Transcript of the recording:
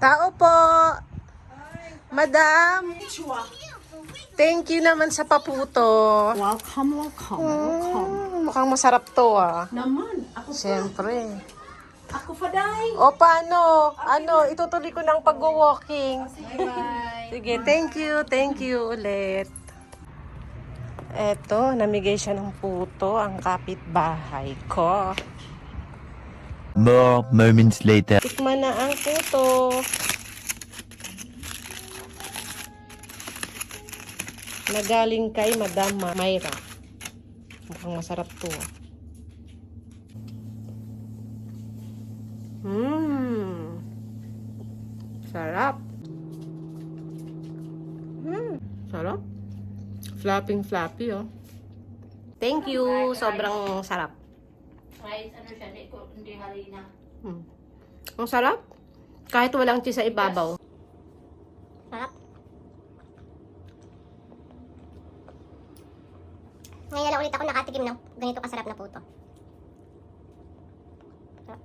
Tao po. Madam. Thank you naman sa paputo. Welcome, welcome, welcome. Mm, mukhang masarap to ah. Naman, ako pa. Siyempre. Ako pa. O paano? Ano, itutuloy ko ng pag-walking. Sige, thank you, thank you ulit. Eto, namigay siya ng puto ang kapitbahay ko. More moments later. Tikman na ang puto. Nagaling kay Madam Mayra. Mukhang masarap to. ah. Mmm. Sarap. Mmm. Sarap. Flapping flappy, oh. Thank you. Sobrang sarap. Kahit ano siya, hindi, ko- hindi harina. Hmm. Ang sarap. Kahit walang cheese sa ibabaw. Sarap. Ngayon lang ulit ako nakatikim ng ganito kasarap na puto. Sarap.